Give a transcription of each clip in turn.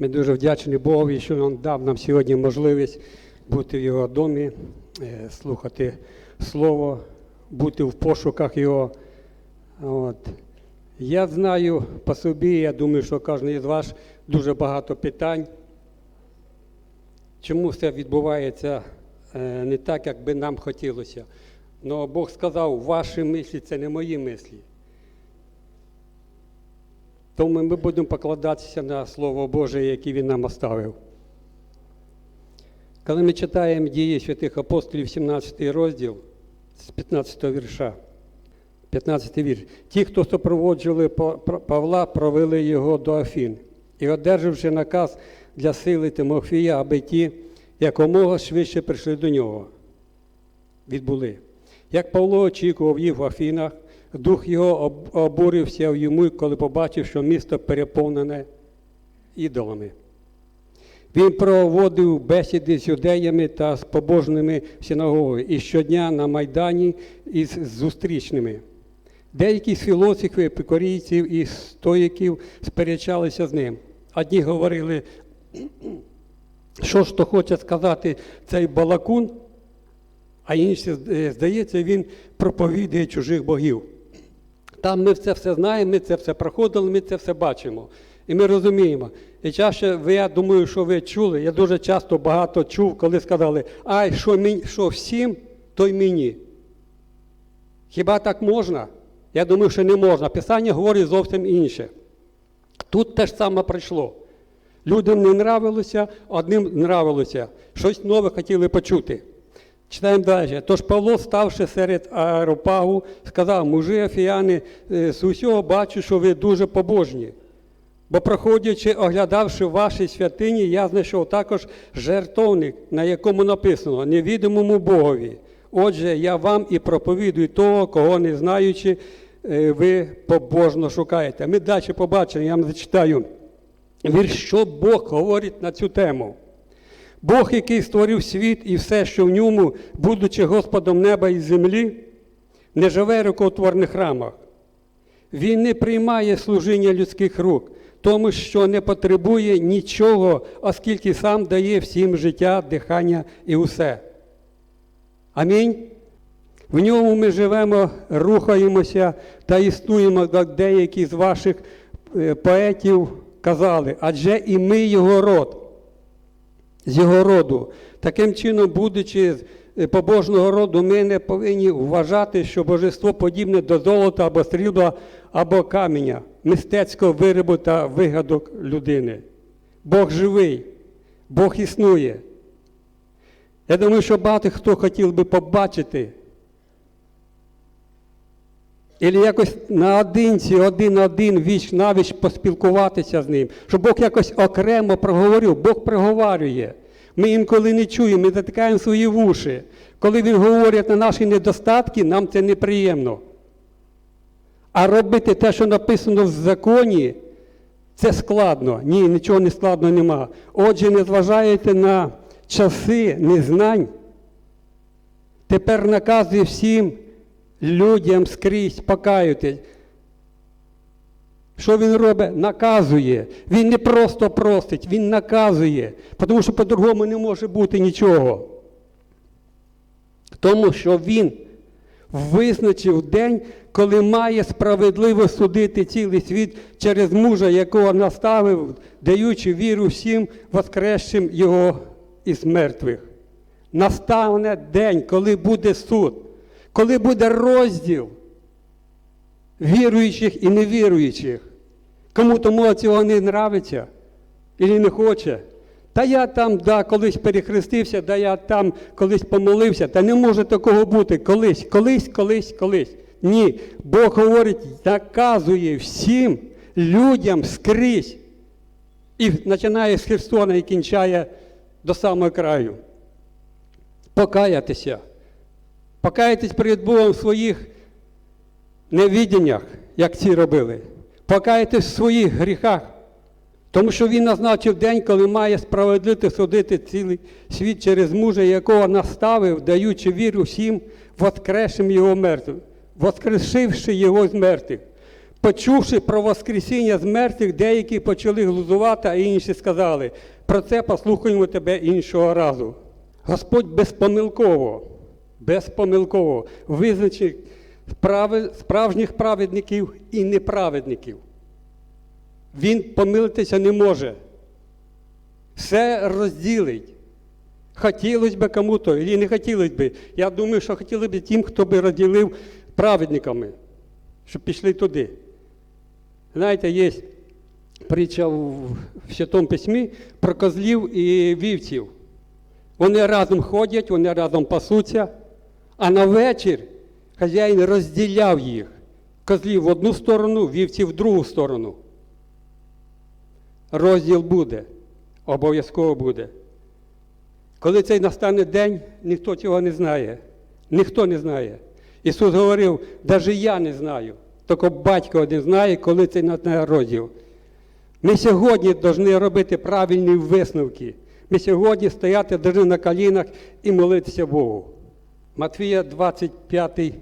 Ми дуже вдячні Богові, що Він дав нам сьогодні можливість бути в Його домі, е, слухати Слово, бути в пошуках Його. От. Я знаю по собі, я думаю, що кожен із вас дуже багато питань. Чому все відбувається е, не так, як би нам хотілося? Ну, Бог сказав, ваші мислі це не мої мислі. Тому ми будемо покладатися на Слово Боже, яке Він нам оставив. Коли ми читаємо дії святих апостолів, 17 розділ з 15 вірша, 15 вірш. Ті, хто супроводжували Па- Па- Павла, провели його до Афін і, одержавши наказ для сили Тимофія, аби ті якомога швидше прийшли до нього. Відбули. Як Павло очікував їх в Афінах, дух його обурився в йому, коли побачив, що місто переповнене ідолами. Він проводив бесіди з юдеями та з побожними в синагоги і щодня на Майдані із зустрічними. Деякі з філософів, епікорійців і стоїків сперечалися з ним. Одні говорили, що ж то хоче сказати цей балакун, а інші, е, здається, він проповідує чужих богів. Там ми це все знаємо, ми це все проходили, ми це все бачимо. І ми розуміємо. І чаще, я думаю, що ви чули, я дуже часто багато чув, коли сказали, ай, що, мені, що всім, то й мені. Хіба так можна? Я думаю, що не можна. Писання говорить зовсім інше. Тут те ж саме прийшло. Людям не нравилося, одним нравилося. Щось нове хотіли почути. Читаємо далі. Тож Павло, ставши серед аеропагу, сказав, мужи афіяни, е, з усього бачу, що ви дуже побожні. Бо, проходячи, оглядавши ваші святині, я знайшов також жертовник, на якому написано невідомому Богові. Отже, я вам і проповідую того, кого не знаючи, е, ви побожно шукаєте. Ми далі побачимо, я вам зачитаю вірш, що Бог говорить на цю тему. Бог, який створив світ і все, що в ньому, будучи Господом неба і землі, не живе в рукотворних рамах. Він не приймає служіння людських рук, тому що не потребує нічого, оскільки сам дає всім життя, дихання і усе. Амінь. В ньому ми живемо, рухаємося та існуємо, як деякі з ваших е, поетів казали, адже і ми його род з його роду. Таким чином, будучи е, побожного роду, ми не повинні вважати, що божество подібне до золота або срібла, або каменя, мистецького виробу та вигадок людини. Бог живий, Бог існує. Я думаю, що багато хто хотів би побачити. Ілі якось наодинці, один на один, віч навіч поспілкуватися з ним, щоб Бог якось окремо проговорив, Бог проговорює. Ми інколи не чуємо, ми затикаємо свої вуші. Коли Він говорить на наші недостатки, нам це неприємно. А робити те, що написано в законі, це складно. Ні, нічого не складно нема. Отже, не зважаєте на часи незнань. Тепер наказує всім людям скрізь покаються. Що він робить? Наказує. Він не просто просить, він наказує, тому що по-другому не може бути нічого. Тому що він визначив день, коли має справедливо судити цілий світ через мужа, якого наставив, даючи віру всім воскресшим його із мертвих. Настане день, коли буде суд, коли буде розділ віруючих і невіруючих. Кому тому цього не нравиться і не хоче. Та я там да, колись перехрестився, да я там колись помолився. Та не може такого бути колись, колись, колись, колись. Ні. Бог говорить, наказує всім людям скрізь. І починає з Херсона і кінчає до самого краю. Покаятися. Покаятись перед Богом в своїх невідіннях, як ці робили. Покаятись в своїх гріхах. Тому що він назначив день, коли має справедливо судити цілий світ через мужа, якого наставив, даючи віру всім, воскресшим його мертвим, воскрешивши його з мертвих. Почувши про Воскресіння з мертвих, деякі почали глузувати, а інші сказали, про це послухаємо тебе іншого разу. Господь безпомилково, безпомилково визначив справи- справжніх праведників і неправедників. Він помилитися не може. Все розділить. Хотілося б кому-то, і не хотілося б. Я думаю, що хотіли б тим, хто би розділив праведниками, щоб пішли туди. Знаєте, є притча в Святому Письмі про козлів і вівців. Вони разом ходять, вони разом пасуться, а на вечір хазяїн розділяв їх. Козлів в одну сторону, вівців в другу сторону. Розділ буде, обов'язково буде. Коли цей настане день, ніхто цього не знає. Ніхто не знає. Ісус говорив, навіть я не знаю. Тільки батько один знає, коли цей настане розділ. Ми сьогодні повинні робити правильні висновки. Ми сьогодні стояти на колінах і молитися Богу. Матвія 25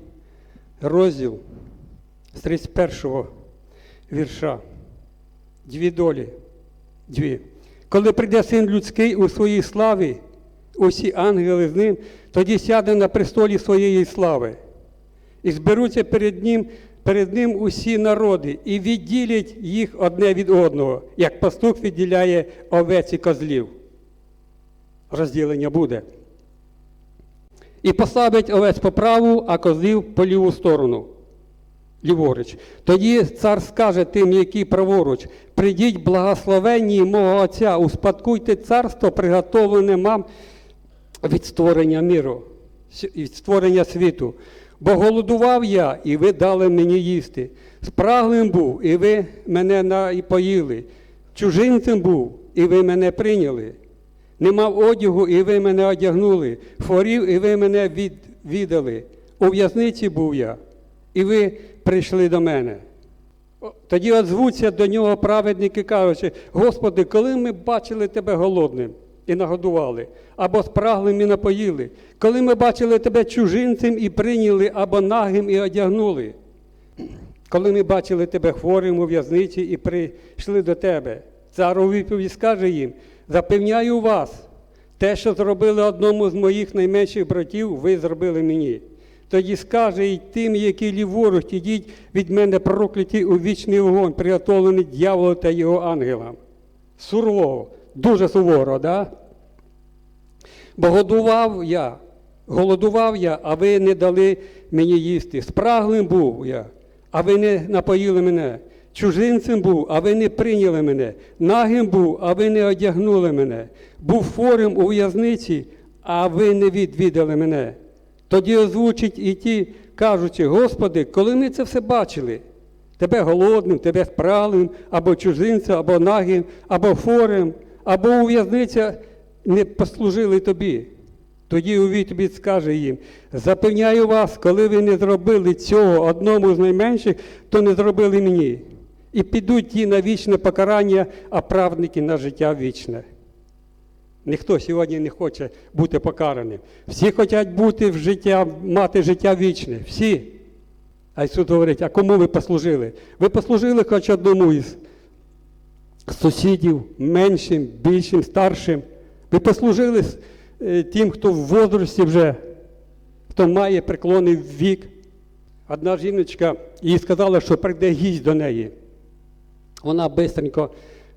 розділ з 31 вірша. Дві долі. Дві. Коли прийде син людський у своїй славі, усі ангели з ним, тоді сяде на престолі своєї слави. І зберуться перед ним, перед ним усі народи, і відділять їх одне від одного, як пастух відділяє овець і козлів. Розділення буде. І поставить овець по праву, а козлів по ліву сторону. Ліворуч. Тоді цар скаже тим, які праворуч, прийдіть благословенні мого Отця, успадкуйте царство, приготовлене вам від створення міру, від створення світу. Бо голодував я, і ви дали мені їсти. Спраглим був, і ви мене напоїли. Чужинцем був, і ви мене прийняли. Не мав одягу, і ви мене одягнули. Хворів, і ви мене відвідали. У в'язниці був я, і ви прийшли до мене. Тоді озвуться до нього праведники, кажучи, Господи, коли ми бачили тебе голодним і нагодували, або спраглим і напоїли, коли ми бачили тебе чужинцем і прийняли, або нагим і одягнули, коли ми бачили тебе хворим у в'язниці і прийшли до тебе, цар у відповідь скаже їм: запевняю вас, те, що зробили одному з моїх найменших братів, ви зробили мені. Тоді скаже й тим, які ліворуч, ідіть від мене прокляті у вічний вогонь, приготовлений дьяволу та його ангелам. Сурово, дуже суворо, да? Бо годував я, голодував я, а ви не дали мені їсти. Спраглим був я, а ви не напоїли мене. Чужинцем був, а ви не прийняли мене. Нагим був, а ви не одягнули мене. Був хворим у в'язниці, а ви не відвідали мене. Тоді озвучить і ті, кажучи, Господи, коли ми це все бачили, тебе голодним, тебе спраглим, або чужинцем, або нагим, або хворим, або у в'язниця не послужили тобі. Тоді у відповідь скаже їм: запевняю вас, коли ви не зробили цього одному з найменших, то не зробили мені. І підуть ті на вічне покарання, а праведники на життя вічне. Ніхто сьогодні не хоче бути покараним. Всі хочуть бути в життя, мати життя вічне. Всі. А Ісус говорить, а кому ви послужили? Ви послужили хоч одному із сусідів, меншим, більшим, старшим. Ви послужили е, тим, хто в возрасті вже, хто має преклонний вік. Одна жіночка їй сказала, що прийде гість до неї. Вона швидко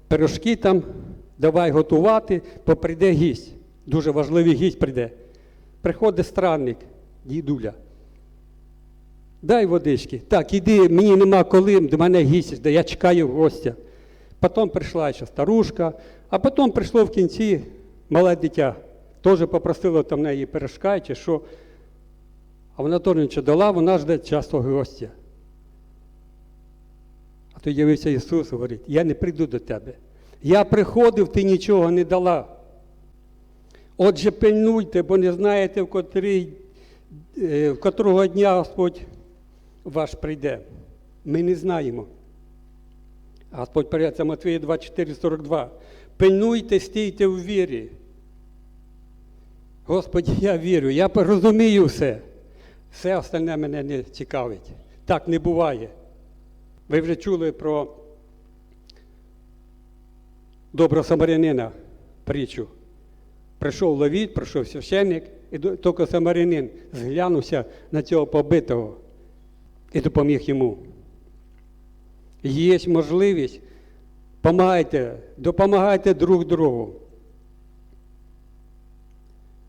пирожки там, давай готувати, бо прийде гість. Дуже важливий гість прийде. Приходить странник, дідуля. Дай водички. Так, іди, мені нема коли, до мене гість, жде, я чекаю гостя. Потім прийшла ще старушка, а потім прийшло в кінці мале дитя. Теж попросило там неї пирожка чи що. А вона теж нічого дала, вона жде часто гостя. А то явився Ісус, говорить, я не прийду до тебе. Я приходив, ти нічого не дала. Отже, пильнуйте, бо не знаєте, в, котрий, е, в котрого дня Господь ваш прийде. Ми не знаємо. Господь перед це Матвія 24, 42. Пильнуйте, стійте в вірі. Господи, я вірю, я розумію все. Все остальне мене не цікавить. Так не буває. Ви вже чули про доброго самарянина притчу. Прийшов ловіт, прийшов священник, і тільки самарянин зглянувся на цього побитого і допоміг йому. Є можливість, помагайте, допомагайте друг другу.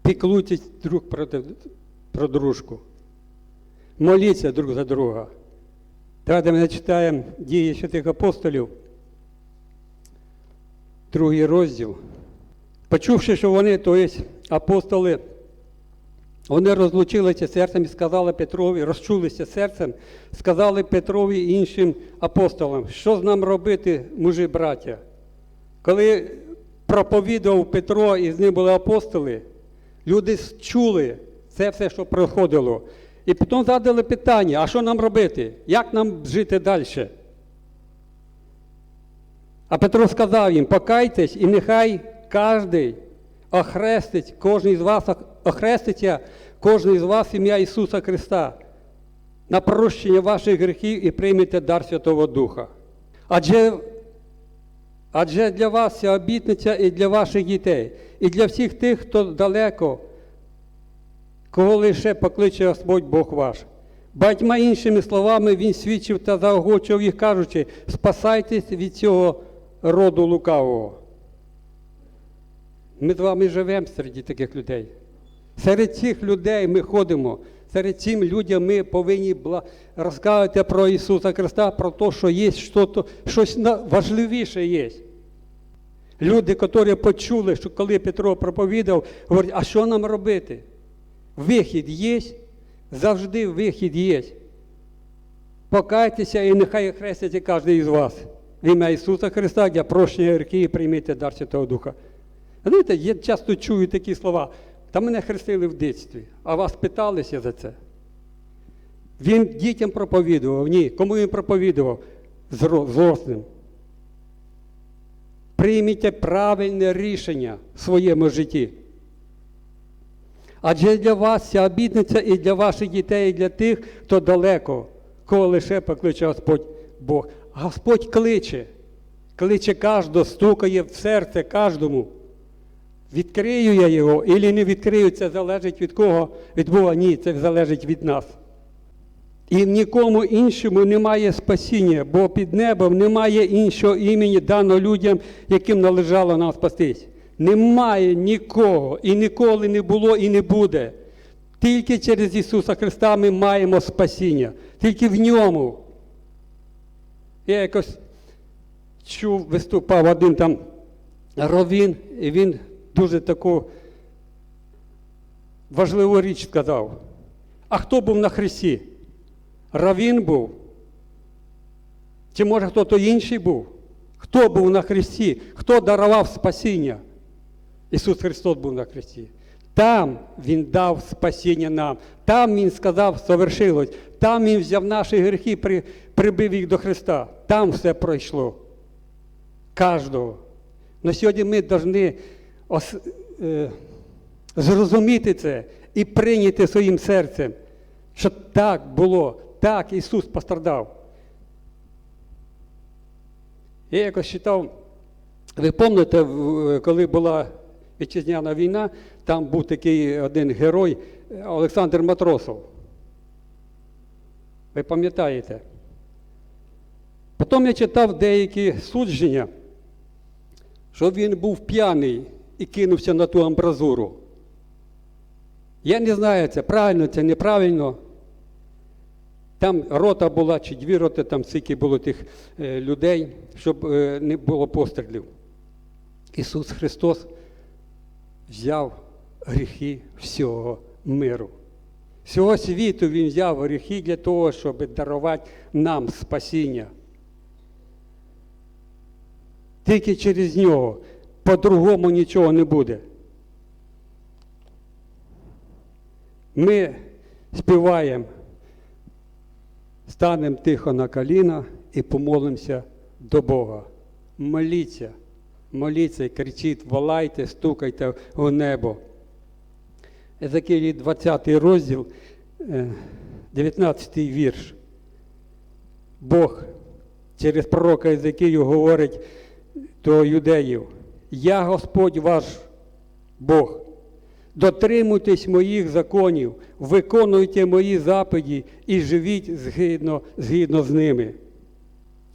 Піклуйтесь друг проти, про дружку. Моліться друг за друга. Давайте ми читаємо дії святих апостолів, другий розділ. Почувши, що вони, тобто апостоли, вони розлучилися серцем і сказали Петрові, розчулися серцем, сказали Петрові і іншим апостолам, що з нам робити, мужі браття? Коли проповідував Петро і з ним були апостоли, люди чули це все, що проходило. І потім задали питання, а що нам робити? Як нам жити далі? А Петро сказав їм, покайтесь і нехай кожен охрестить, кожен з вас охреститься, кожен з вас ім'я Ісуса Христа на прощення ваших гріхів і приймете дар Святого Духа. Адже, адже для вас ця обітниця і для ваших дітей, і для всіх тих, хто далеко, кого лише покличе Господь Бог ваш. Багатьма іншими словами він свідчив та заохочував їх, кажучи, спасайтесь від цього роду лукавого. Ми з вами живемо серед таких людей. Серед цих людей ми ходимо. Серед цим людям ми повинні розказувати про Ісуса Христа, про те, що є щось важливіше є. Люди, які почули, що коли Петро проповідав, говорять, а що нам робити? Вихід є, завжди вихід є. Покайтеся і нехай хреститься кожен із вас. В ім'я Ісуса Христа, для прощення гріхів і прийміть дар Святого Духа. Знаєте, я часто чую такі слова. Та мене хрестили в дитинстві, а вас питалися за це. Він дітям проповідував. Ні. Кому він проповідував? Зрослим. Прийміть правильне рішення в своєму житті. Адже для вас ця обітниця і для ваших дітей, і для тих, хто далеко, кого лише покличе Господь Бог. Господь кличе, кличе кожного, стукає в серце кожному. Відкрию я його і не відкрию, це залежить від кого? Від Бога. Ні, це залежить від нас. І нікому іншому немає спасіння, бо під небом немає іншого імені дано людям, яким належало нам спастись. Немає нікого і ніколи не було і не буде. Тільки через Ісуса Христа ми маємо спасіння, тільки в ньому. Я якось чув, виступав один там равін, і він дуже таку важливу річ сказав. А хто був на Христі? Равін був? Чи може хто-то інший був? Хто був на Христі? Хто дарував спасіння? Ісус Христос був на Христі. Там Він дав спасіння нам. Там Він сказав, совершилось. Там Він взяв наші гріхи, при, прибив їх до Христа. Там все пройшло. Кожного. Но сьогодні ми повинні ос, е, зрозуміти це і прийняти своїм серцем, що так було, так Ісус пострадав. Я якось читав, ви пам'ятаєте, коли була вітчизняна війна, там був такий один герой е, Олександр Матросов. Ви пам'ятаєте? Потім я читав деякі судження, що він був п'яний і кинувся на ту амбразуру. Я не знаю, це правильно, це неправильно. Там рота була, чи дві роти, там скільки було тих е, людей, щоб е, не було пострілів. Ісус Христос взяв гріхи всього миру. Всього світу Він взяв гріхи для того, щоб дарувати нам спасіння. Тільки через нього. По-другому нічого не буде. Ми співаємо, станемо тихо на коліна і помолимося до Бога. Моліться, моліться кричіть, волайте, стукайте у небо. Езекілі 20 розділ, е, 19 вірш. Бог через пророка Єзекію говорить до юдеїв. Я Господь ваш Бог. Дотримуйтесь моїх законів, виконуйте мої заповіді і живіть згідно, згідно з ними.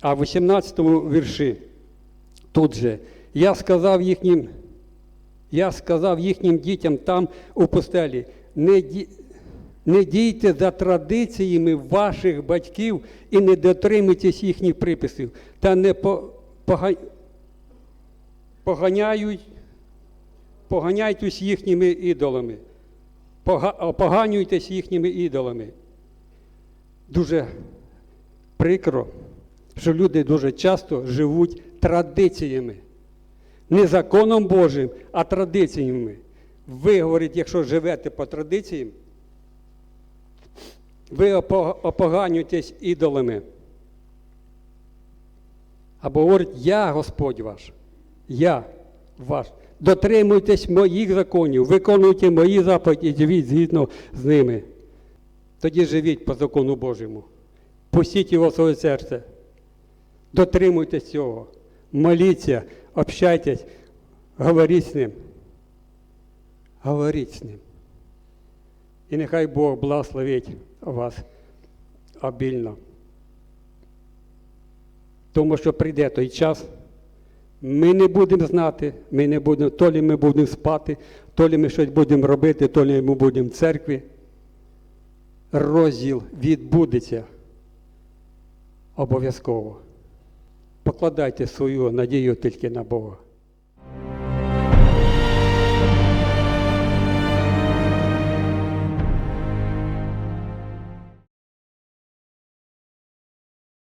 А в 18 вірші тут же я сказав їхнім, я сказав їхнім дітям там у пустелі, не, не дійте за традиціями ваших батьків і не дотримуйтесь їхніх приписів, та не по, пога- поганяють, поганяйтесь їхніми ідолами, пога- поганюйтесь їхніми ідолами. Дуже прикро, що люди дуже часто живуть традиціями. Не законом Божим, а традиціями. Ви, говорить, якщо живете по традиціям, ви опо- опоганюєтесь ідолами. Або говорить, я Господь ваш, я ваш. Дотримуйтесь моїх законів, виконуйте мої заповіді і живіть згідно з ними. Тоді живіть по закону Божому. Пустіть його в своє серце. Дотримуйтесь цього. Моліться, общайтесь, говоріть з ним. Говоріть з ним. І нехай Бог благословить вас обільно. Тому що прийде той час, ми не будемо знати, ми не будемо, то лі ми будемо спати, то лі ми щось будемо робити, то лі ми будемо в церкві. Розділ відбудеться обов'язково. Покладайте свою надію тільки на Бога.